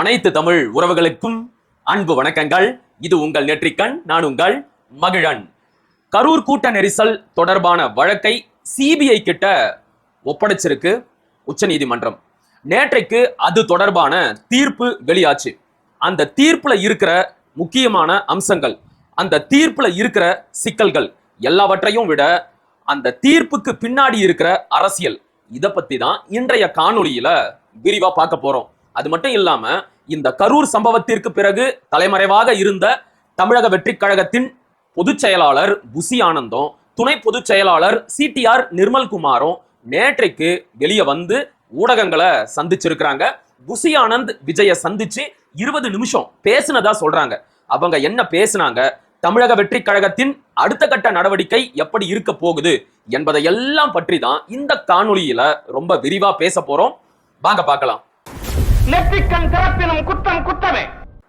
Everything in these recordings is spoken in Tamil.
அனைத்து தமிழ் உறவுகளுக்கும் அன்பு வணக்கங்கள். இது உங்கள் நெற்றிக்கண் நான் உங்கள் மகிழன். கரூர் கூட்ட நெரிசல் தொடர்பான வழக்கை சிபிஐ கிட்ட ஒப்படைச்சிருக்கு உச்சநீதிமன்றம் நேற்றைக்கு அது தொடர்பான தீர்ப்பு வெளியாச்சு. அந்த தீர்ப்புல இருக்கிற முக்கியமான அம்சங்கள் அந்த தீர்ப்புல இருக்கிற சிக்கல்கள் எல்லாவற்றையும் விட அந்த தீர்ப்புக்கு பின்னாடி இருக்கிற அரசியல் இதை பத்தி தான் இன்றைய காணொளியில விரிவா பார்க்க போறோம். அது மட்டும் இல்லாம இந்த கரூர் சம்பவத்திற்கு பிறகு தலைமறைவாக இருந்த தமிழக வெற்றி கழகத்தின் பொதுச் செயலாளர் புசி ஆனந்தம் துணை பொதுச் செயலாளர் சிடிஆர் நிர்மல்குமாரும் நேற்றைக்கு வெளியே வந்து ஊடகங்களை சந்திச்சிருக்கிறாங்க. புசி ஆனந்த் விஜய சந்திச்சு இருபது நிமிஷம் பேசினதா சொல்றாங்க. அவங்க என்ன பேசுனாங்க? தமிழக வெற்றி கழகத்தின் அடுத்த கட்ட நடவடிக்கை எப்படி இருக்க போகுது என்பதை எல்லாம் பற்றி தான் இந்த காணொலியில ரொம்ப விரிவா பேச போறோம். வாங்க பார்க்கலாம். நெற்றிக்கண் திறப்பினும் குற்றம் குற்றமே.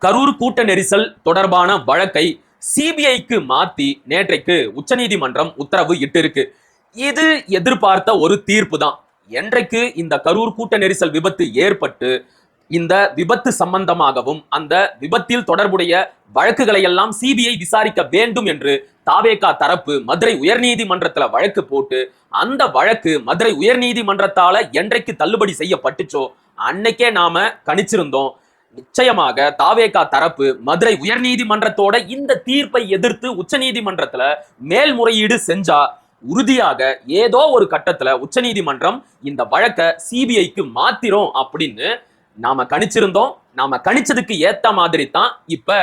கரூர் கூட்ட நெரிசல் தொடர்பான வழக்கை சிபிஐக்கு மாத்தி நேற்றைக்கு உச்சநீதிமன்றம் உத்தரவு இட்டிருக்கு. இது எதிர்பார்த்த ஒரு தீர்ப்பு தான் என்றைக்கு இந்த கரூர் கூட்ட நெரிசல் விபத்து ஏற்பட்டு இந்த விபத்து சம்பந்தமாகவும் அந்த விபத்தில் தொடர்புடைய வழக்குகளை எல்லாம் சிபிஐ விசாரிக்க வேண்டும் என்று தாவேகா தரப்பு மதுரை உயர்நீதிமன்றத்துல வழக்கு போட்டு அந்த வழக்கு மதுரை உயர்நீதிமன்றத்தால என்றைக்கு தள்ளுபடி செய்யப்பட்டுச்சோ அன்னைக்கே நாம கணிச்சிருந்தோம். நிச்சயமாக தாவேகா தரப்பு மதுரை உயர்நீதிமன்றத்தோட இந்த தீர்ப்பை எதிர்த்து உச்சநீதிமன்றத்துல மேல்முறையீடு செஞ்சா உறுதியாக ஏதோ ஒரு கட்டத்துல உச்சநீதிமன்றம் இந்த வழக்க சிபிஐக்கு மாத்திரும் அப்படின்னு நாம கணிச்சிருந்தோம் நாம கணிச்சதுக்கு ஏத்த மாதிரி தான் இப்ப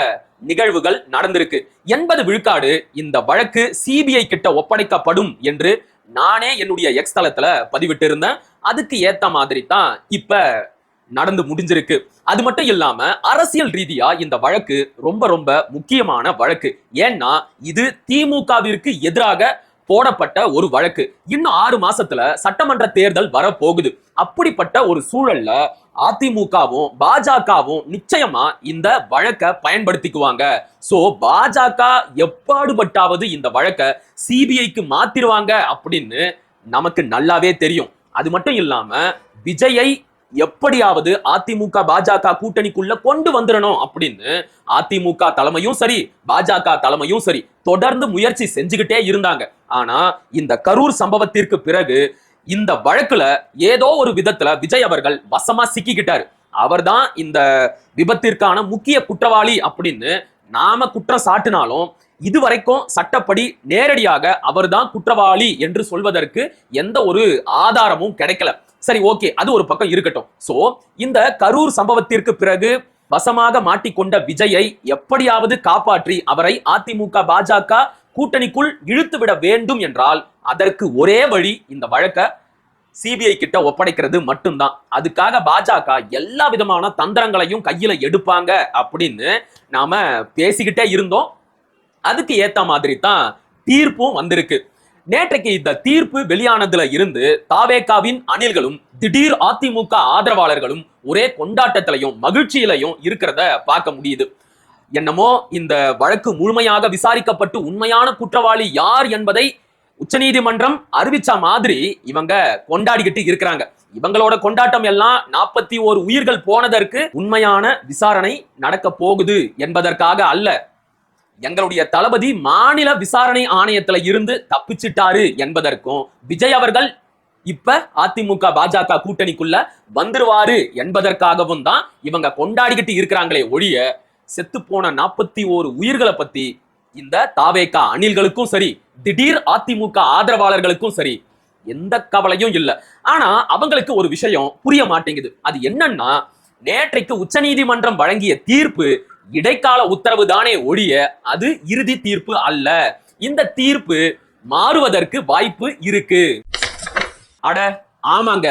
நிகழ்வுகள் நடந்திருக்கு. எண்பது விழுக்காடு இந்த வழக்கு சிபிஐ கிட்ட ஒப்படைக்கப்படும் என்று நானே என்னுடைய எக்ஸ் தளத்துல பதிவிட்டு இருந்தேன் அதுக்கு ஏத்த மாதிரி தான் இப்ப நடந்து முடிஞ்சிருக்கு. அது மட்டும் இல்லாம அரசியல் ரீதியா இந்த வழக்கு ரொம்ப ரொம்ப முக்கியமான வழக்கு. ஏன்னா இது திமுகவிற்கு எதிராக போடப்பட்ட ஒரு வழக்கு. இன்னும் ஆறு மாசத்துல சட்டமன்ற தேர்தல் வரப்போகுது. அப்படிப்பட்ட ஒரு சூழல்ல அதிமுகவும் பாஜகவும் நிச்சயமா இந்த வழக்க பயன்படுத்திக்குவாங்க. சோ பாஜக எப்பாடுபட்டாவது இந்த வழக்க சிபிஐக்கு மாத்திருவாங்க அப்படின்னு நமக்கு நல்லாவே தெரியும். அது மட்டும் இல்லாம விஜயை எப்படியாவது அதிமுக பாஜக கூட்டணிக்குள்ள கொண்டு வந்துடணும் அப்படின்னு அதிமுக தலைமையும் சரி பாஜக தலைமையும் சரி தொடர்ந்து முயற்சி செஞ்சுக்கிட்டே இருந்தாங்க. ஆனா இந்த கரூர் சம்பவத்திற்கு பிறகு இந்த வழக்குல ஏதோ ஒரு விதத்துல விஜய் அவர்கள் வசமா சிக்கிக்கிட்டாரு. அவர்தான் இந்த விபத்திற்கான முக்கிய குற்றவாளி அப்படின்னு நாம குற்றம் சாட்டினாலும் இதுவரைக்கும் சட்டப்படி நேரடியாக அவர்தான் குற்றவாளி என்று சொல்வதற்கு எந்த ஒரு ஆதாரமும் கிடைக்கல. சரி ஓகே அது ஒரு பக்கம் இருக்கட்டும். சோ இந்த கரூர் சம்பவத்திற்கு பிறகு வசமாக மாட்டிக்கொண்ட விஜயை எப்படியாவது காப்பாற்றி அவரை அதிமுக பாஜக கூட்டணிக்குள் இழுத்து விட வேண்டும் என்றால் அதற்கு ஒரே வழி இந்த வழக்க சிபிஐ கிட்ட ஒப்படைக்கிறது மட்டும்தான். அதுக்காக பாஜக எல்லா விதமான தந்திரங்களையும் கையில எடுப்பாங்க அப்படின்னு நாம பேசிக்கிட்டே இருந்தோம். அதுக்கு ஏத்த மாதிரி தான் தீர்ப்பும் வந்திருக்கு. நேற்றைக்கு இந்த தீர்ப்பு வெளியானதுல இருந்து தாவேகாவின் அணில்களும் திடீர் அதிமுக ஆதரவாளர்களும் ஒரே கொண்டாட்டத்திலையும் மகிழ்ச்சியிலையும் இருக்கிறத பார்க்க முடியுது. என்னமோ இந்த வழக்கு முழுமையாக விசாரிக்கப்பட்டு உண்மையான குற்றவாளி யார் என்பதை உச்சநீதிமன்றம் அறிவிச்ச மாதிரி இவங்க கொண்டாடிக்கிட்டு இருக்கிறாங்க. இவங்களோட கொண்டாட்டம் எல்லாம் நாற்பத்தி ஓரு உயிர்கள் போனதற்கு உண்மையான விசாரணை நடக்க போகுது என்பதற்காக அல்ல. எங்களுடைய தளபதி மாநில விசாரணை ஆணையத்துல இருந்து தப்பிச்சிட்டாரு என்பதற்கும் விஜய் அவர்கள் இப்ப அதிமுக பாஜக கூட்டணிக்குள்ள வந்துருவாரு என்பதற்காகவும் தான் இவங்க கொண்டாடிக்கிட்டு இருக்கிறாங்களே ஒழிய செத்து போன நாற்பத்தி ஓரு உயிர்களை பத்தி இந்த தாவேகா அணில்களுக்கும் சரி திடீர் அதிமுக ஆதரவாளர்களுக்கும் சரி எந்த கவலையும் இல்ல. ஆனா அவங்களுக்கு ஒரு விஷயம் புரிய மாட்டேங்குது. அது என்னன்னா நேற்றைக்கு உச்சநீதிமன்றம் வழங்கிய தீர்ப்பு இடைக்கால உத்தரவு தானே ஒழிய அது இறுதி தீர்ப்பு அல்ல. இந்த தீர்ப்பு மாறுவதற்கு வாய்ப்பு இருக்கு. அட ஆமாங்க.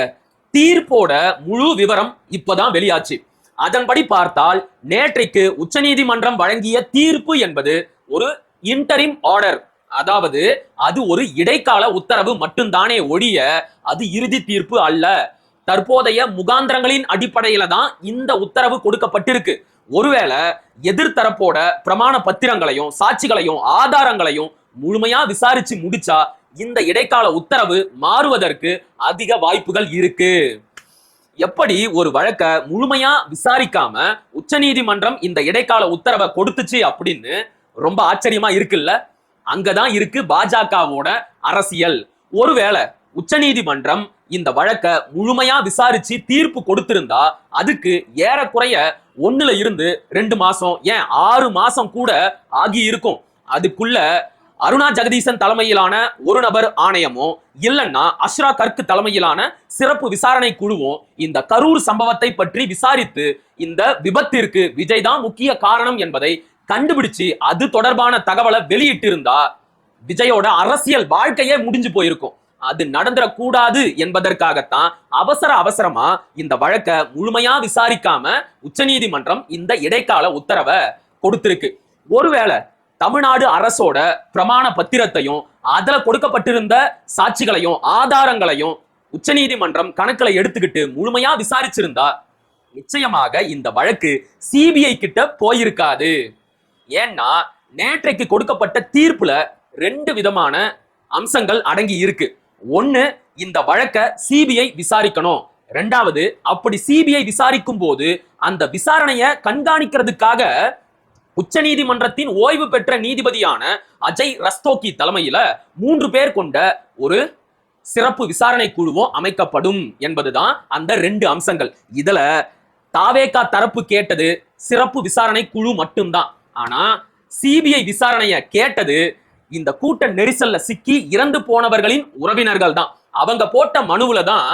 தீர்ப்போட முழு விவரம் இப்பதான் வெளியாச்சு. அதன்படி பார்த்தால் நேற்றைக்கு உச்சநீதிமன்றம் வழங்கிய தீர்ப்பு என்பது ஒரு இன்டரிம் ஆர்டர் அதாவது அது ஒரு இடைக்கால உத்தரவு மட்டும்தானே ஒழிய அது இறுதி தீர்ப்பு அல்ல. தற்போதைய முகாந்திரங்களின் அடிப்படையில தான் இந்த உத்தரவு கொடுக்கப்பட்டிருக்கு. ஒருவேளை எதிர்த்தரப்போட பிரமாண பத்திரங்களையும் சாட்சிகளையும் ஆதாரங்களையும் முழுமையா விசாரிச்சு முடிச்சா இந்த இடைக்கால உத்தரவு மாறுவதற்கு அதிக வாய்ப்புகள் இருக்கு. எப்படி ஒரு வழக்க முழுமையா விசாரிக்காம உச்சநீதிமன்றம் இந்த இடைக்கால உத்தரவை கொடுத்துச்சு அப்படின்னு ரொம்ப ஆச்சரியமா இருக்குல்ல? அங்கதான் இருக்கு பாஜகவோட அரசியல். ஒருவேளை உச்சநீதிமன்றம் இந்த வழக்க முழுமையா விசாரிச்சு தீர்ப்பு கொடுத்திருந்தா அதுக்கு ஏறக்குறைய ஒண்ணுல இருந்து ரெண்டு மாசம் ஏன் ஆறு மாசம் கூட ஆகி இருக்கும் அதுக்குள்ள அருணா ஜெகதீசன் தலைமையிலான ஒரு நபர் ஆணையமோ இல்லைன்னா அஷ்ரா கர்க் தலைமையிலான சிறப்பு விசாரணை குழுவும் இந்த கரூர் சம்பவத்தை பற்றி விசாரித்து இந்த விபத்திற்கு விஜய் தான் முக்கிய காரணம் என்பதை கண்டுபிடிச்சு அது தொடர்பான தகவலை வெளியிட்டிருந்தா விஜயோட அரசியல் வாழ்க்கையே முடிஞ்சு போயிருக்கும். அது நடந்துடக்கூடாது என்பதற்காகத்தான் அவசர அவசரமா இந்த வழக்கை முழுமையா விசாரிக்காம உச்சநீதிமன்றம் இந்த இடைக்கால உத்தரவை கொடுத்திருக்கு. ஒருவேளை தமிழ்நாடு அரசோட பிரமாண பத்திரத்தையும் அதுல கொடுக்கப்பட்டிருந்த சாட்சிகளையும் ஆதாரங்களையும் உச்சநீதிமன்றம் கணக்குல எடுத்துக்கிட்டு முழுமையா விசாரிச்சிருந்தா நிச்சயமாக இந்த வழக்கு சிபிஐ கிட்ட போயிருக்காது. ஏன்னா நேற்றைக்கு கொடுக்கப்பட்ட தீர்ப்புல ரெண்டு விதமான அம்சங்கள் அடங்கி இருக்கு. ஒன்னு இந்த வழக்க சிபிஐ விசாரிக்கணும். ரெண்டாவது அப்படி சிபிஐ விசாரிக்கும் போது அந்த விசாரணைய கண்காணிக்கிறதுக்காக உச்சநீதிமன்றத்தின் ஓய்வு பெற்ற நீதிபதியான அஜய் ரஸ்தோக்கி தலைமையில மூன்று பேர் கொண்ட ஒரு சிறப்பு விசாரணை குழுவும் அமைக்கப்படும் என்பதுதான் அந்த ரெண்டு அம்சங்கள். இதுல தாவேகா தரப்பு கேட்டது சிறப்பு விசாரணை குழு மட்டும்தான். ஆனா சிபிஐ விசாரணைய கேட்டது இந்த கூட்ட நெரிசல்ல சிக்கி இறந்து போனவர்களின் உறவினர்கள் தான் அவங்க போட்ட மனுவுல தான்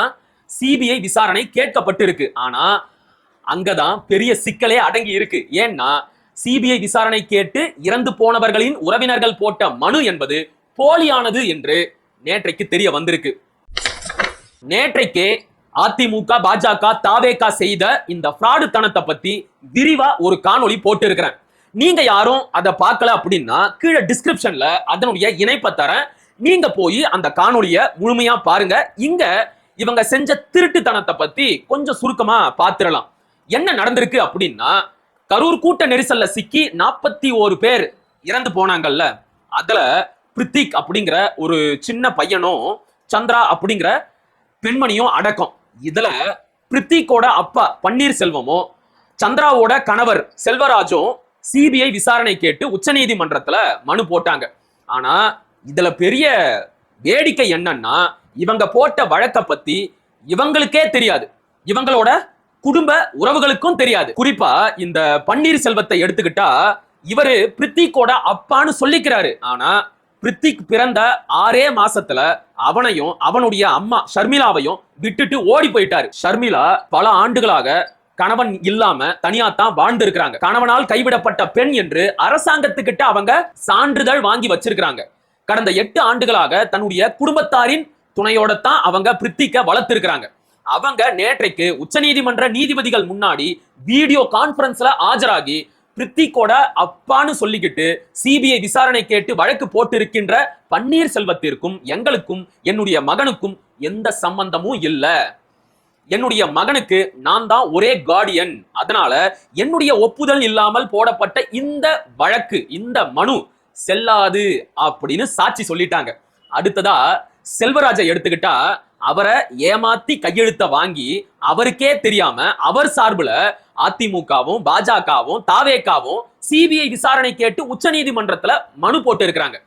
சிபிஐ விசாரணை கேட்கப்பட்டிருக்கு. ஆனா அங்கதான் பெரிய சிக்கலே அடங்கி இருக்கு. ஏன்னா சிபிஐ விசாரணை கேட்டு இறந்து போனவர்களின் உறவினர்கள் போட்ட மனு என்பது போலியானது என்று நேற்றைக்கு தெரிய வந்திருக்கு. நேற்றைக்கே அதிமுக பாஜக தாவேகா செய்த இந்த ஃப்ராடு தனத்தை பத்தி விரிவா ஒரு காணொளி போட்டு இருக்கிறேன் நீங்க யாரும் அதை பார்க்கல அப்படின்னா கீழே டிஸ்கிரிப்ஷன்ல அதனுடைய இணைப்பை தரேன். நீங்க போய் அந்த காணொளிய முழுமையா பாருங்க. இங்க இவங்க செஞ்ச திருட்டுத்தனத்தை பத்தி கொஞ்சம் சுருக்கமா பாத்துடலாம் என்ன நடந்திருக்கு அப்படின்னா கரூர் கூட்ட நெரிசல்ல சிக்கி நாற்பத்தி ஒரு பேர் இறந்து போனாங்கல்ல. அதுல பிரித்திக் அப்படிங்கிற ஒரு சின்ன பையனும் சந்திரா அப்படிங்கிற பெண்மணியும் அடக்கம். இதுல பிரித்திக்கோட அப்பா பன்னீர்செல்வமும் சந்திராவோட கணவர் செல்வராஜும் சிபிஐ விசாரணை கேட்டு உச்சநீதிமன்றத்துல மனு போட்டாங்க. ஆனா இதுல பெரிய வேடிக்கை என்னன்னா இவங்க போட்ட வழக்கை பத்தி இவங்களுக்கே தெரியாது. இவங்களோட குடும்ப உறவுகளுக்கும் தெரியாது. குறிப்பா இந்த பன்னீர் செல்வத்தை எடுத்துக்கிட்டா இவரு பிரித்திக்கோட அப்பான்னு சொல்லிக்கிறாரு. ஆனா பிரித்திக் பிறந்த ஆறே மாசத்துல அவனையும் அவனுடைய அம்மா ஷர்மிளாவையும் விட்டுட்டு ஓடி போயிட்டாரு. ஷர்மிளா பல ஆண்டுகளாக கணவன் இல்லாம தனியா தான் வாழ்ந்து இருக்கிறாங்க கணவனால் கைவிடப்பட்ட பெண் என்று அரசாங்கத்துக்கிட்ட அவங்க சான்றிதழ் வாங்கி வச்சிருக்கிறாங்க. கடந்த எட்டு ஆண்டுகளாக தன்னுடைய குடும்பத்தாரின் துணையோட தான் அவங்க பிரித்திக்க வளர்த்திருக்கிறாங்க. அவங்க நேற்றைக்கு உச்சநீதிமன்ற நீதிபதிகள் முன்னாடி வீடியோ கான்பரன்ஸ்ல ஆஜராகி பிரித்திக்கோட அப்பான்னு சொல்லிக்கிட்டு சிபிஐ விசாரணை கேட்டு வழக்கு போட்டிருக்கின்ற பன்னீர் செல்வத்திற்கும் எங்களுக்கும் என்னுடைய மகனுக்கும் எந்த சம்பந்தமும் இல்லை. என்னுடைய மகனுக்கு நான் தான் ஒரே கார்டியன் அதனால என்னுடைய ஒப்புதல் இல்லாமல் போடப்பட்ட இந்த வழக்கு இந்த மனு செல்லாது அப்படின்னு சாட்சி சொல்லிட்டாங்க. அடுத்ததா செல்வராஜை எடுத்துக்கிட்டா அவரை ஏமாத்தி கையெழுத்த வாங்கி அவருக்கே தெரியாம அவர் சார்புல அதிமுகவும் பாஜகவும் தாவேக்காவும் சிபிஐ விசாரணை கேட்டு உச்சநீதிமன்றத்துல மனு போட்டு இருக்கிறாங்க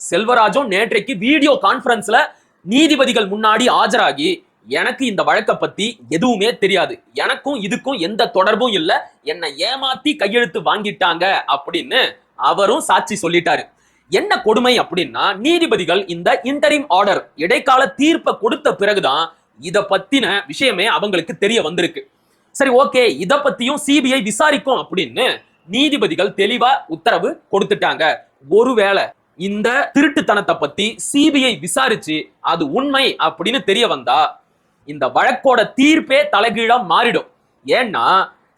செல்வராஜும் நேற்றைக்கு வீடியோ கான்பரன்ஸ்ல நீதிபதிகள் முன்னாடி ஆஜராகி எனக்கு இந்த வழக்கை பத்தி எதுவுமே தெரியாது. எனக்கும் இதுக்கும் எந்த தொடர்பும் இல்லை. என்னை ஏமாத்தி கையெழுத்து வாங்கிட்டாங்க அப்படின்னு அவரும் சாட்சி சொல்லிட்டாரு. என்ன கொடுமை அப்படின்னா நீதிபதிகள் இந்த இன்டரிம் ஆர்டர் இடைக்கால தீர்ப்பை கொடுத்த பிறகுதான் இதை பத்தின விஷயமே அவங்களுக்கு தெரிய வந்திருக்கு. சரி ஓகே இதை பத்தியும் சிபிஐ விசாரிக்கும் அப்படின்னு நீதிபதிகள் தெளிவா உத்தரவு கொடுத்துட்டாங்க. ஒருவேளை இந்த திருட்டுத்தனத்தை பத்தி சிபிஐ விசாரிச்சு அது உண்மை அப்படின்னு தெரிய வந்தா இந்த வழக்கோட தீர்ப்பே தலைகீழா மாறிடும். ஏன்னா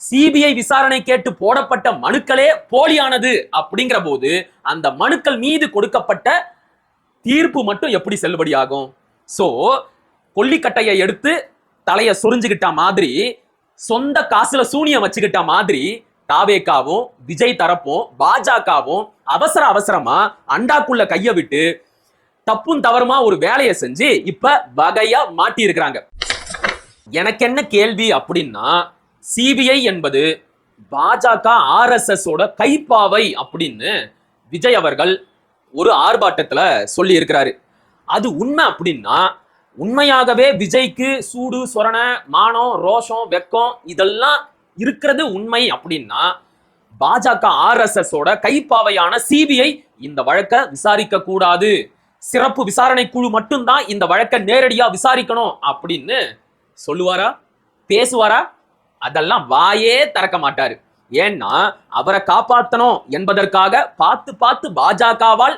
சிபிஐ விசாரணை கேட்டு போடப்பட்ட மனுக்களே போலியானது அப்படிங்கிற போது அந்த மனுக்கள் மீது கொடுக்கப்பட்ட தீர்ப்பு மட்டும் எப்படி செல்லுபடியாகும்? சோ கொல்லிக்கட்டையை எடுத்து தலைய சொரிஞ்சுக்கிட்ட மாதிரி சொந்த காசுல சூனியம் வச்சுக்கிட்ட மாதிரி தாவேக்காவும் விஜய் தரப்பும் பாஜகவும் அவசர அவசரமா அண்டாக்குள்ள கைய விட்டு தப்பும் தவறுமா ஒரு வேலையை செஞ்சு இப்ப வகையா மாட்டி இருக்கிறாங்க எனக்கு என்ன கேள்வி அப்படின்னா சிபிஐ என்பது பாஜக ஆர்எஸ்எஸ் ஓட கைப்பாவை அப்படின்னு விஜய் அவர்கள் ஒரு ஆர்ப்பாட்டத்துல சொல்லி இருக்கிறாரு அது உண்மை அப்படின்னா உண்மையாகவே விஜய்க்கு சூடு சொரண மானம் ரோஷம் வெக்கம் இதெல்லாம் இருக்கிறது உண்மை அப்படின்னா பாஜக ஆர்எஸ்எஸ் ஓட கைப்பாவையான சிபிஐ இந்த வழக்கை விசாரிக்க கூடாது. சிறப்பு விசாரணை குழு மட்டும்தான் இந்த வழக்கை நேரடியா விசாரிக்கணும் அப்படின்னு சொல்லுவாரா? பேசுவாரா? அதெல்லாம் வாயே திறக்க மாட்டாரு. ஏன்னா அவரை காப்பாற்றணும் என்பதற்காக பார்த்து பார்த்து பாஜகவால்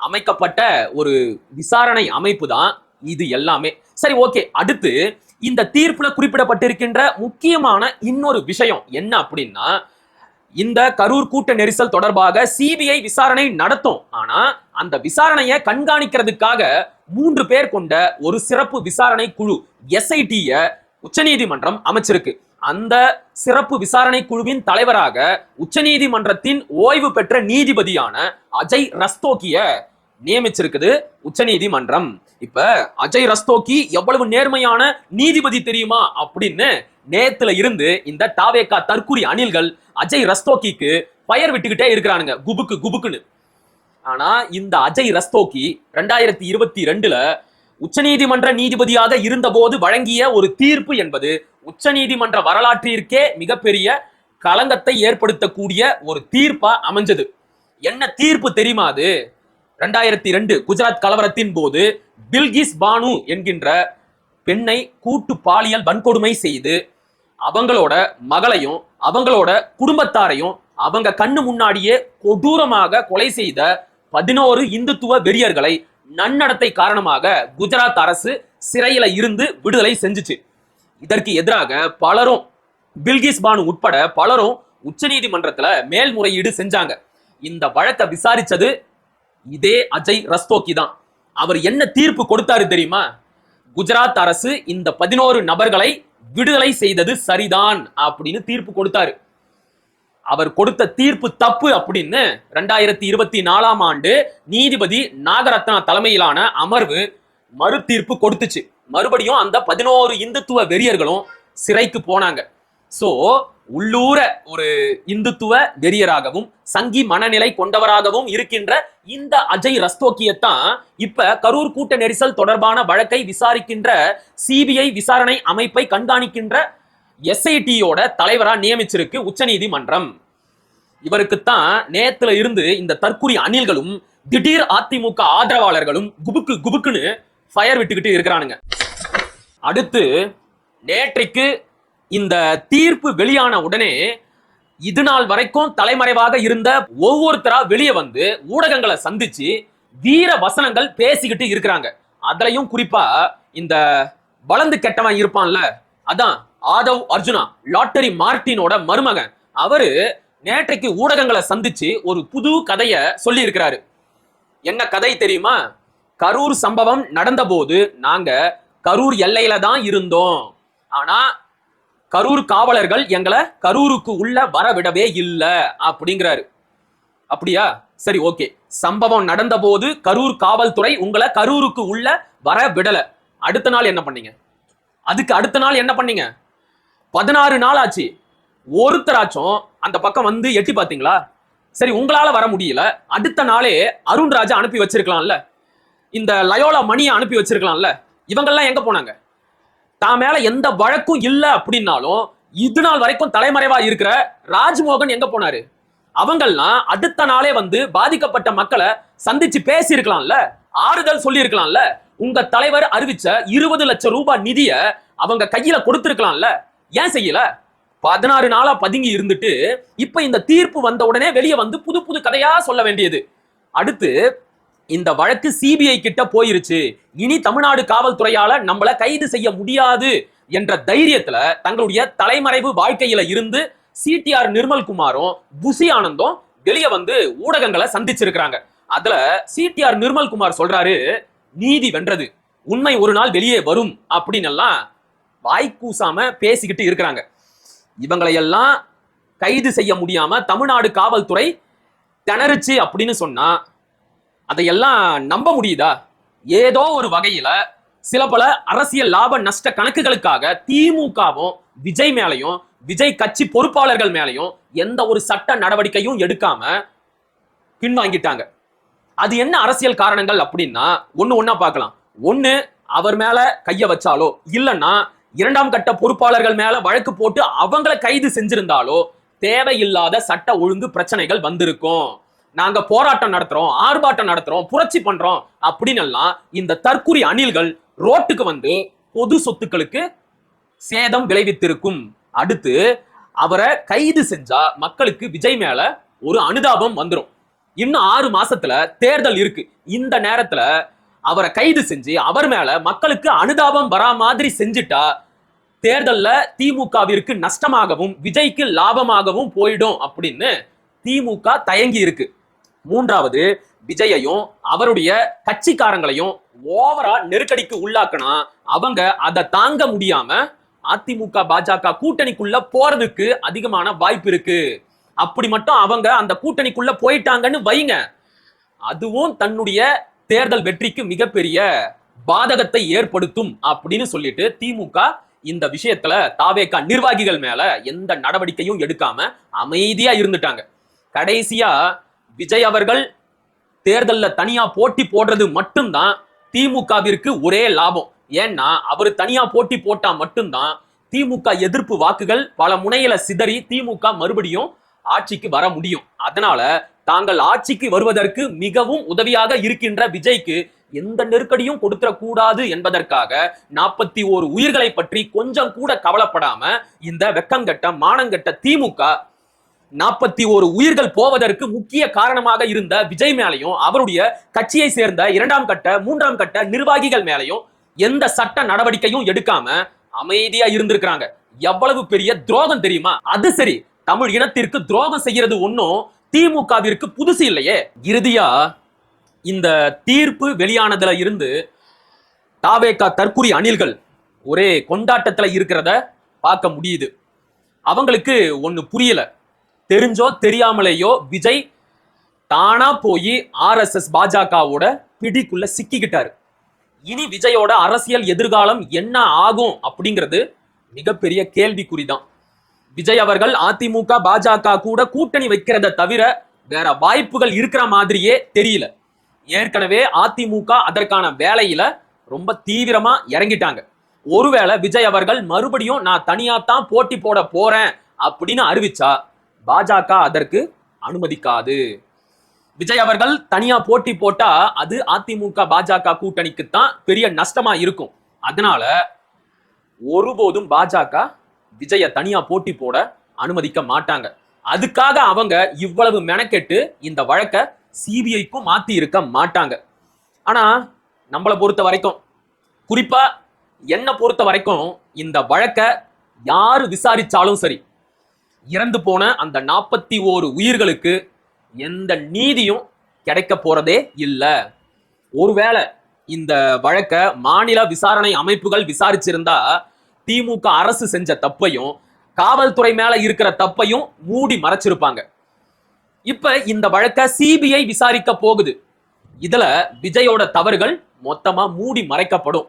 அமைக்கப்பட்ட ஒரு விசாரணை அமைப்பு தான் இது எல்லாமே. சரி ஓகே. அடுத்து இந்த தீர்ப்புல குறிப்பிடப்பட்டிருக்கின்ற முக்கியமான இன்னொரு விஷயம் என்ன அப்படின்னா இந்த கரூர் கூட்ட நெரிசல் தொடர்பாக சிபிஐ விசாரணை நடத்தும். ஆனா அந்த விசாரணையை கண்காணிக்கிறதுக்காக மூன்று பேர் கொண்ட ஒரு சிறப்பு விசாரணை குழு எஸ்ஐடிய உச்சநீதிமன்றம் அமைச்சிருக்கு. அந்த சிறப்பு விசாரணை குழுவின் தலைவராக உச்சநீதிமன்றத்தின் ஓய்வு பெற்ற நீதிபதியான அஜய் ரஸ்தோக்கிய நியமிச்சிருக்குது உச்சநீதிமன்றம். இப்ப அஜய் ரஸ்தோக்கி எவ்வளவு நேர்மையான நீதிபதி தெரியுமா அப்படின்னு நேத்துல இருந்து இந்த தாவேக்கா தற்குறி அணில்கள் அஜய் ரஸ்தோக்கிக்கு பயர் விட்டுக்கிட்டே இருக்கிறானுங்க. குபுக்கு குபுக்குன்னு. ஆனா இந்த அஜய் ரஸ்தோக்கி ரெண்டாயிரத்தி இருபத்தி ரெண்டுல உச்சநீதிமன்ற நீதிபதியாக இருந்தபோது வழங்கிய ஒரு தீர்ப்பு என்பது உச்சநீதிமன்ற வரலாற்றிற்கே மிகப்பெரிய களங்கத்தை ஏற்படுத்தக்கூடிய ஒரு தீர்ப்பா அமைஞ்சது. என்ன தீர்ப்பு தெரியுமா அது? ரெண்டாயிரத்தி ரெண்டு குஜராத் கலவரத்தின் போது பில்கிஸ் பானு என்கின்ற பெண்ணை கூட்டு பாலியல் வன்கொடுமை செய்து அவங்களோட மகளையும் அவங்களோட குடும்பத்தாரையும் அவங்க கண்ணு முன்னாடியே கொடூரமாக கொலை செய்த பதினோரு இந்துத்துவ வெறியர்களை நன்னடத்தை காரணமாக குஜராத் அரசு சிறையில இருந்து விடுதலை செஞ்சுச்சு. இதற்கு எதிராக பலரும் பில்கிஸ் பானு உட்பட பலரும் உச்சநீதிமன்றத்துல மேல்முறையீடு செஞ்சாங்க. இந்த வழக்கை விசாரிச்சது இதே அஜய் ரஸ்தோக்கி தான். அவர் என்ன தீர்ப்பு கொடுத்தாரு தெரியுமா? குஜராத் அரசு இந்த பதினோரு நபர்களை விடுதலை செய்தது சரிதான் அப்படின்னு தீர்ப்பு கொடுத்தாரு. அவர் கொடுத்த தீர்ப்பு தப்பு அப்படின்னு ரெண்டாயிரத்தி இருபத்தி நாலாம் ஆண்டு நீதிபதி நாகரத்னா தலைமையிலான அமர்வு மறு தீர்ப்பு கொடுத்துச்சு. மறுபடியும் அந்த பதினோரு இந்துத்துவ வெறியர்களும் சிறைக்கு போனாங்க. சோ உள்ளூர ஒரு இந்துத்துவ வெறியராகவும் சங்கி மனநிலை கொண்டவராகவும் இருக்கின்ற இந்த அஜய் ரஸ்தோக்கியத்தான் இப்ப கரூர் கூட்ட நெரிசல் தொடர்பான வழக்கை விசாரிக்கின்ற சிபிஐ விசாரணை அமைப்பை கண்காணிக்கின்ற எஸ்ஐடியோட தலைவரா நியமிச்சிருக்கு உச்சநீதிமன்றம். இவருக்குத்தான் நேத்துல இருந்து இந்த தற்குறி அணில்களும் திடீர் அதிமுக ஆதரவாளர்களும் குபுக்கு குபுக்குன்னு ஃபயர் விட்டுக்கிட்டு இருக்கிறானுங்க. அடுத்து நேற்றைக்கு இந்த தீர்ப்பு வெளியான உடனே இது நாள் வரைக்கும் தலைமறைவாக இருந்த ஒவ்வொருத்தரா வெளியே வந்து ஊடகங்களை சந்திச்சு வீர வசனங்கள் பேசிக்கிட்டு இருக்கிறாங்க. அதுலயும் குறிப்பா இந்த வளர்ந்து கெட்டவன் இருப்பான்ல அதான் ஆதவ் அர்ஜுனா லாட்டரி மார்ட்டினோட மருமகன். அவரு நேற்றைக்கு ஊடகங்களை சந்திச்சு ஒரு புது கதைய சொல்லி இருக்கிறாரு என்ன கதை தெரியுமா? கரூர் சம்பவம் நடந்தபோது நாங்க கரூர் எல்லையில தான் இருந்தோம். ஆனா கரூர் காவலர்கள் எங்களை கரூருக்கு உள்ள வரவிடவே இல்லை அப்படிங்கிறாரு. அப்படியா? சரி ஓகே. சம்பவம் நடந்த போது கரூர் காவல்துறை உங்களை கரூருக்கு உள்ள வர விடல. அடுத்த நாள் என்ன பண்ணீங்க? அதுக்கு அடுத்த நாள் என்ன பண்ணீங்க? பதினாறு நாள் ஆச்சு. ஒருத்தராச்சும் அந்த பக்கம் வந்து எட்டி பாத்தீங்களா சரி உங்களால வர முடியல. அடுத்த நாளே அருண்ராஜா அனுப்பி வச்சிருக்கலாம்ல. இந்த லயோலா மணியை அனுப்பி வச்சிருக்கலாம்ல. இவங்கெல்லாம் எங்க போனாங்க? தான் மேல எந்த வழக்கும் இல்ல அப்படின்னாலும் இது நாள் வரைக்கும் தலைமறைவா இருக்கிற ராஜ்மோகன் எங்க போனாரு? அவங்கெல்லாம் அடுத்த நாளே வந்து பாதிக்கப்பட்ட மக்களை சந்திச்சு பேசி இருக்கலாம்ல ஆறுதல் சொல்லி இருக்கலாம்ல உங்க தலைவர் அறிவிச்ச இருபது லட்சம் ரூபாய் நிதிய அவங்க கையில கொடுத்துருக்கலாம்ல. ஏன் செய்யல? பதினாறு நாளா பதுங்கி இருந்துட்டு இப்ப இந்த தீர்ப்பு வந்த உடனே வெளியே வந்து புது புது கதையா சொல்ல வேண்டியது. அடுத்து இந்த வழக்கு சிபிஐ கிட்ட போயிருச்சு. இனி தமிழ்நாடு காவல்துறையால நம்மள கைது செய்ய முடியாது என்ற தைரியத்துல தங்களுடைய தலைமறைவு வாழ்க்கையில இருந்து சிடிஆர் நிர்மல்குமாரும் புசி ஆனந்தும் வெளியே வந்து ஊடகங்களை சந்திச்சிருக்கிறாங்க. அதுல சிடிஆர் நிர்மல்குமார் சொல்றாரு நீதி வென்றது. உண்மை ஒரு நாள் வெளியே வரும். அப்படின்னு எல்லாம் வாய்க்கூசாம பேசிக்கிட்டு இருக்கிறாங்க. இவங்களையெல்லாம் கைது செய்ய முடியாம தமிழ்நாடு காவல்துறை திணறுச்சு அப்படின்னு சொன்னா அதையெல்லாம் நம்ப முடியுதா? ஏதோ ஒரு வகையில சில பல அரசியல் லாப நஷ்ட கணக்குகளுக்காக திமுகவும் விஜய் மேலையும் விஜய் கட்சி பொறுப்பாளர்கள் மேலையும் எந்த ஒரு சட்ட நடவடிக்கையும் எடுக்காம பின்வாங்கிட்டாங்க. அது என்ன அரசியல் காரணங்கள் அப்படின்னா ஒண்ணு ஒன்னா பார்க்கலாம். ஒண்ணு அவர் மேல கைய வச்சாலோ இல்லைன்னா இரண்டாம் கட்ட பொறுப்பாளர்கள் மேல வழக்கு போட்டு அவங்கள கைது செஞ்சிருந்தாலோ தேவையில்லாத சட்ட ஒழுங்கு பிரச்சனைகள் வந்திருக்கும். நாங்க போராட்டம் நடத்துறோம் ஆர்ப்பாட்டம் நடத்துறோம் புரட்சி பண்றோம் அப்படின்னு எல்லாம் இந்த தற்குறி அணில்கள் ரோட்டுக்கு வந்து பொது சொத்துக்களுக்கு சேதம் விளைவித்திருக்கும். அடுத்து அவரை கைது செஞ்சா மக்களுக்கு விஜய் மேல ஒரு அனுதாபம் வந்துடும் இன்னும் ஆறு மாசத்துல தேர்தல் இருக்கு. இந்த நேரத்துல அவரை கைது செஞ்சு அவர் மேல மக்களுக்கு அனுதாபம் வரா மாதிரி செஞ்சுட்டா தேர்தல்ல திமுகவிற்கு நஷ்டமாகவும் விஜய்க்கு லாபமாகவும் போயிடும் அப்படின்னு திமுக தயங்கி இருக்கு. மூன்றாவது விஜயையும் அவருடைய கட்சிக்காரங்களையும் ஓவரா நெருக்கடிக்கு உள்ளாக்கினா அவங்க அதை தாங்க முடியாம அதிமுக பாஜக கூட்டணிக்குள்ள போறதுக்கு அதிகமான வாய்ப்பு இருக்கு. அப்படி மட்டும் அவங்க அந்த கூட்டணிக்குள்ள போயிட்டாங்கன்னு வைங்க. அதுவும் தன்னுடைய தேர்தல் வெற்றிக்கு மிகப்பெரிய பாதகத்தை ஏற்படுத்தும் அப்படின்னு சொல்லிட்டு திமுக இந்த விஷயத்துல தாவேக்கா நிர்வாகிகள் மேல எந்த நடவடிக்கையும் எடுக்காம அமைதியா இருந்துட்டாங்க. கடைசியா விஜய் அவர்கள் தேர்தலில் தனியா போட்டி போடுறது மட்டும்தான் திமுகவிற்கு ஒரே லாபம். ஏன்னா அவர் தனியா போட்டி போட்டா மட்டும்தான் திமுக எதிர்ப்பு வாக்குகள் பல முனையில சிதறி திமுக மறுபடியும் ஆட்சிக்கு வர முடியும். அதனால தாங்கள் ஆட்சிக்கு வருவதற்கு மிகவும் உதவியாக இருக்கின்ற விஜய்க்கு எந்த நெருக்கடியும் கொடுத்துடக்கூடாது என்பதற்காக நாற்பத்தி ஓரு உயிர்களை பற்றி கொஞ்சம் கூட கவலைப்படாம இந்த வெக்கங்கட்ட மானங்கட்ட திமுக நாற்பத்தி ஒரு உயிர்கள் போவதற்கு முக்கிய காரணமாக இருந்த விஜய் மேலையும் அவருடைய கட்சியை சேர்ந்த இரண்டாம் கட்ட மூன்றாம் கட்ட நிர்வாகிகள் மேலையும் எந்த சட்ட நடவடிக்கையும் எடுக்காம அமைதியா இருந்திருக்கிறாங்க. எவ்வளவு பெரிய துரோகம் தெரியுமா? அது சரி தமிழ் இனத்திற்கு துரோகம் செய்யறது ஒன்னும் திமுகவிற்கு புதுசு இல்லையே. இறுதியா இந்த தீர்ப்பு வெளியானதுல இருந்து தாவேகா தற்குறி அணில்கள் ஒரே கொண்டாட்டத்துல இருக்கிறத பார்க்க முடியுது. அவங்களுக்கு ஒண்ணு புரியல. தெரிஞ்சோ தெரியாமலேயோ விஜய் தானா போய் ஆர்எஸ்எஸ் பாஜகவோட பிடிக்குள்ள சிக்கிக்கிட்டாரு. இனி விஜயோட அரசியல் எதிர்காலம் என்ன ஆகும் அப்படிங்கிறது மிகப்பெரிய கேள்விக்குறிதான். விஜய் அவர்கள் அதிமுக பாஜக கூட கூட்டணி வைக்கிறத தவிர வேற வாய்ப்புகள் இருக்கிற மாதிரியே தெரியல. ஏற்கனவே அதிமுக அதற்கான வேலையில ரொம்ப தீவிரமா இறங்கிட்டாங்க. ஒருவேளை விஜய் அவர்கள் மறுபடியும் நான் தனியா தான் போட்டி போட போறேன் அப்படின்னு அறிவிச்சா பாஜக அதற்கு அனுமதிக்காது. விஜய் அவர்கள் தனியா போட்டி போட்டா அது அதிமுக பாஜக கூட்டணிக்கு தான் பெரிய நஷ்டமா இருக்கும். அதனால ஒருபோதும் பாஜக விஜய தனியா போட்டி போட அனுமதிக்க மாட்டாங்க. அதுக்காக அவங்க இவ்வளவு மெனக்கெட்டு இந்த வழக்க சிபிஐக்கும் மாத்தி இருக்க மாட்டாங்க. ஆனா நம்மளை பொறுத்த வரைக்கும் குறிப்பா என்ன பொறுத்த வரைக்கும் இந்த வழக்க யாரு விசாரிச்சாலும் சரி இறந்து போன அந்த நாற்பத்தி ஓரு உயிர்களுக்கு எந்த நீதியும் கிடைக்க போறதே இல்லை. ஒருவேளை இந்த வழக்க மாநில விசாரணை அமைப்புகள் விசாரிச்சிருந்தா திமுக அரசு செஞ்ச தப்பையும் காவல்துறை மேல இருக்கிற தப்பையும் மூடி மறைச்சிருப்பாங்க. இப்ப இந்த வழக்க சிபிஐ விசாரிக்க போகுது. இதுல விஜயோட தவறுகள் மொத்தமா மூடி மறைக்கப்படும்.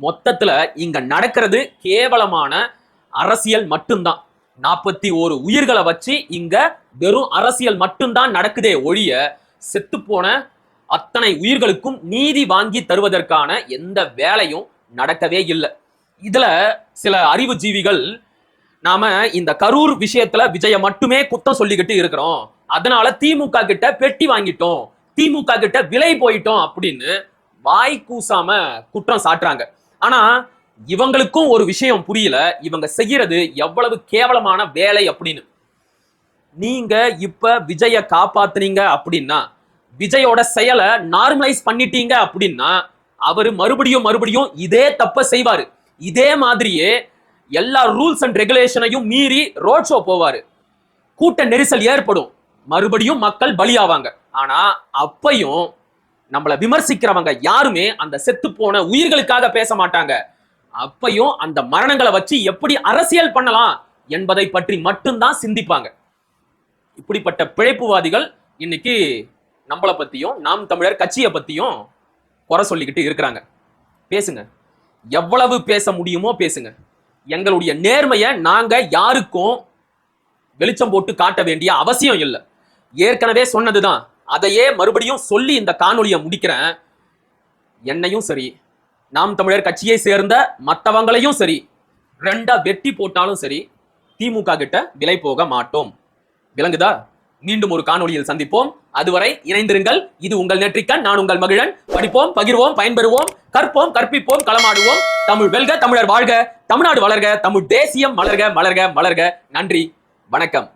மொத்தத்துல இங்க நடக்கிறது கேவலமான அரசியல் மட்டும்தான். நாற்பத்தி ஓரு உயிர்களை வச்சு இங்க வெறும் அரசியல் மட்டும்தான் நடக்குதே ஒழிய செத்துப்போன அத்தனை உயிர்களுக்கும் நீதி வாங்கி தருவதற்கான எந்த வேலையும் நடக்கவே இல்லை. இதுல சில அறிவுஜீவிகள் நாம இந்த கரூர் விஷயத்துல விஜய மட்டுமே குத்தம் சொல்லிக்கிட்டு இருக்கிறோம். அதனால திமுக கிட்ட பெட்டி வாங்கிட்டோம். திமுக கிட்ட விலை போயிட்டோம் அப்படின்னு வாய் கூசாம குற்றம் சாட்டுறாங்க. ஆனா இவங்களுக்கும் ஒரு விஷயம் புரியல. இவங்க செய்யறது எவ்வளவு கேவலமான வேலை அப்படின்னு. நீங்க இப்ப விஜய காப்பாத்துனீங்க அப்படின்னா விஜயோட செயலை நார்மலைஸ் பண்ணிட்டீங்க அப்படின்னா அவர் மறுபடியும் மறுபடியும் இதே தப்ப செய்வாரு. இதே மாதிரியே எல்லா ரூல்ஸ் அண்ட் ரெகுலேஷனையும் மீறி ரோட் ஷோ போவாரு. கூட்ட நெரிசல் ஏற்படும். மறுபடியும் மக்கள் பலியாவாங்க. ஆனா அப்பையும் நம்மளை விமர்சிக்கிறவங்க யாருமே அந்த செத்து போன உயிர்களுக்காக பேச மாட்டாங்க. அப்பையும் அந்த மரணங்களை வச்சு எப்படி அரசியல் பண்ணலாம் என்பதை பற்றி மட்டும்தான் சிந்திப்பாங்க. இப்படிப்பட்ட பிழைப்புவாதிகள் இன்னைக்கு நம்மளை பத்தியும் நாம் தமிழர் கட்சியை பத்தியும் குறை சொல்லிக்கிட்டு இருக்கிறாங்க. பேசுங்க. எவ்வளவு பேச முடியுமோ பேசுங்க. எங்களுடைய நேர்மையை நாங்க யாருக்கும் வெளிச்சம் போட்டு காட்ட வேண்டிய அவசியம் இல்லை. ஏற்கனவே சொன்னதுதான். அதையே மறுபடியும் சொல்லி இந்த காணொலியை முடிக்கிறேன். என்னையும் சரி நாம் தமிழர் கட்சியை சேர்ந்த மற்றவங்களையும் சரி ரெண்டா வெட்டி போட்டாலும் சரி திமுக கிட்ட விலை போக மாட்டோம். விளங்குதா? மீண்டும் ஒரு காணொளியில் சந்திப்போம். அதுவரை இணைந்திருங்கள். இது உங்கள் நெற்றிக்கண். நான் உங்கள் மகிழன். படிப்போம் பகிர்வோம் பயன்பெறுவோம் கற்போம் கற்பிப்போம் களமாடுவோம். தமிழ் வெல்க தமிழர் வாழ்க. தமிழ்நாடு வளர்க. தமிழ் தேசியம் மலர்க மலர்க மலர்க நன்றி. வணக்கம்.